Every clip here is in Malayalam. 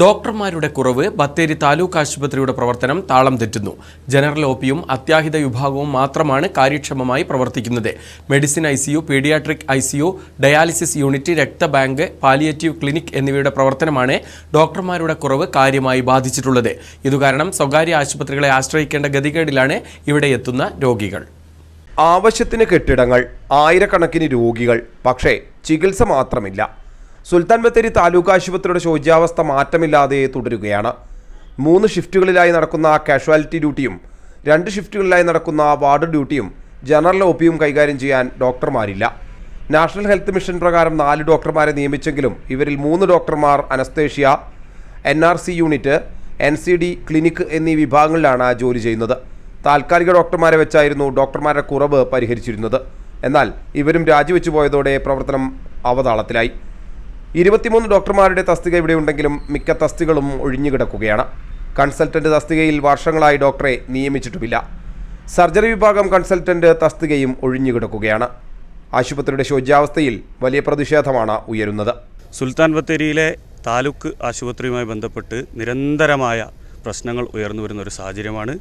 ഡോക്ടർമാരുടെ കുറവ് ബത്തേരി താലൂക്ക് ആശുപത്രിയുടെ പ്രവർത്തനം താളം തെറ്റുന്നു. ജനറൽ ഒ പിയും അത്യാഹിത വിഭാഗവും മാത്രമാണ് കാര്യക്ഷമമായി പ്രവർത്തിക്കുന്നത്. Medicine ICU paediatric ICU dialysis unit രക്തബാങ്ക് palliative clinic എന്നിവയുടെ പ്രവർത്തനമാണ് ഡോക്ടർമാരുടെ കുറവ് കാര്യമായി ബാധിച്ചിട്ടുള്ളത്. ഇതുകാരണം സ്വകാര്യ ആശുപത്രികളെ ആശ്രയിക്കേണ്ട ഗതികേടിലാണ് ഇവിടെ എത്തുന്ന രോഗികൾ. ആവശ്യത്തിന് കെട്ടിടങ്ങൾ ആയിരക്കണക്കിന് രോഗികൾ പക്ഷേ ചികിത്സ മാത്രമില്ല. സുൽത്താൻ ബത്തേരി താലൂക്ക് ആശുപത്രിയുടെ ശോച്യാവസ്ഥ മാറ്റമില്ലാതെ തുടരുകയാണ്. മൂന്ന് ഷിഫ്റ്റുകളിലായി നടക്കുന്ന കാഷ്വാലിറ്റി ഡ്യൂട്ടിയും രണ്ട് ഷിഫ്റ്റുകളിലായി നടക്കുന്ന വാർഡ് ഡ്യൂട്ടിയും ജനറൽ ഒ പിയും കൈകാര്യം ചെയ്യാൻ ഡോക്ടർമാരില്ല. നാഷണൽ ഹെൽത്ത് മിഷൻ പ്രകാരം നാല് ഡോക്ടർമാരെ നിയമിച്ചെങ്കിലും ഇവരിൽ മൂന്ന് ഡോക്ടർമാർ anaesthesia N R C unit N C D clinic എന്നീ വിഭാഗങ്ങളിലാണ് ജോലി ചെയ്യുന്നത്. താൽക്കാലിക ഡോക്ടർമാരെ വെച്ചായിരുന്നു ഡോക്ടർമാരുടെ കുറവ് പരിഹരിച്ചിരുന്നത്. എന്നാൽ ഇവരും രാജിവെച്ചു പോയതോടെ പ്രവർത്തനം അവതാളത്തിലായി. ഇരുപത്തിമൂന്ന് ഡോക്ടർമാരുടെ തസ്തിക ഇവിടെയുണ്ടെങ്കിലും മിക്ക തസ്തികളും ഒഴിഞ്ഞുകിടക്കുകയാണ് കൺസൾട്ടന്റ് തസ്തികയിൽ വർഷങ്ങളായി ഡോക്ടറെ നിയമിച്ചിട്ടുമില്ല. സർജറി വിഭാഗം കൺസൾട്ടന്റ് തസ്തികയും ഒഴിഞ്ഞുകിടക്കുകയാണ് ആശുപത്രിയുടെ ശോച്യാവസ്ഥയിൽ വലിയ പ്രതിഷേധമാണ് ഉയരുന്നത്. സുൽത്താൻ ബത്തേരിയിലെ താലൂക്ക് ആശുപത്രിയുമായി ബന്ധപ്പെട്ട് നിരന്തരമായ പ്രശ്നങ്ങൾ ഉയർന്നു വരുന്ന ഒരു സാഹചര്യമാണ്.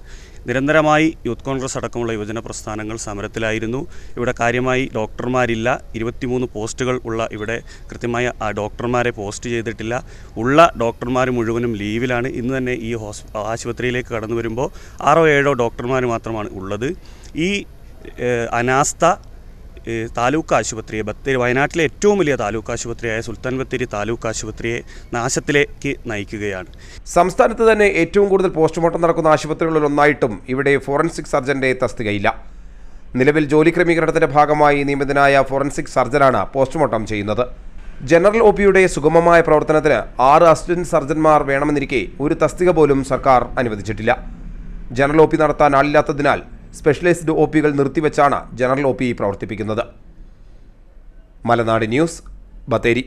നിരന്തരമായി യൂത്ത് കോൺഗ്രസ് അടക്കമുള്ള യുവജന പ്രസ്ഥാനങ്ങൾ സമരത്തിലായിരുന്നു. ഇവിടെ കാര്യമായി ഡോക്ടർമാരില്ല. ഇരുപത്തിമൂന്ന് പോസ്റ്റുകൾ ഉള്ള ഇവിടെ കൃത്യമായ ആ ഡോക്ടർമാരെ പോസ്റ്റ് ചെയ്തിട്ടില്ല. ഉള്ള ഡോക്ടർമാർ മുഴുവനും ലീവിലാണ്. ഇന്ന് തന്നെ ഈ ഹോസ് ആശുപത്രിയിലേക്ക് കടന്നു വരുമ്പോൾ ആറോ ഏഴോ ഡോക്ടർമാർ മാത്രമാണ് ഉള്ളത്. ഈ അനാസ്ഥ താലൂക്ക് ആശുപത്രിയെ ബത്തേരി വയനാട്ടിലെ ഏറ്റവും വലിയ താലൂക്ക് ആശുപത്രിയായ സുൽത്താൻ ബത്തേരി താലൂക്ക് ആശുപത്രിയെ നാശത്തിലേക്ക് നയിക്കുകയാണ്. സംസ്ഥാനത്ത് തന്നെ ഏറ്റവും കൂടുതൽ പോസ്റ്റ്മോർട്ടം നടക്കുന്ന ആശുപത്രികളിൽ ഒന്നായിട്ടും ഇവിടെ ഫോറൻസിക് സർജന്റെ തസ്തികയില്ല. നിലവിൽ ജോലി ക്രമീകരണത്തിന്റെ ഭാഗമായി നിയമിതനായ ഫോറൻസിക് സർജനാണ് പോസ്റ്റ്മോർട്ടം ചെയ്യുന്നത്. ജനറൽ ഒ പിയുടെ സുഗമമായ പ്രവർത്തനത്തിന് ആറ് അസിസ്റ്റന്റ് സർജന്മാർ വേണമെന്നിരിക്കെ ഒരു തസ്തിക പോലും സർക്കാർ അനുവദിച്ചിട്ടില്ല. ജനറൽ ഒ പി നടത്താൻ ആളില്ലാത്തതിനാൽ സ്പെഷ്യലൈസ്ഡ് ഒ പികൾ നിർത്തിവെച്ചാണ് ജനറൽ ഒ പി പ്രവർത്തിപ്പിക്കുന്നത്. മലനാട് ന്യൂസ് ബത്തേരി.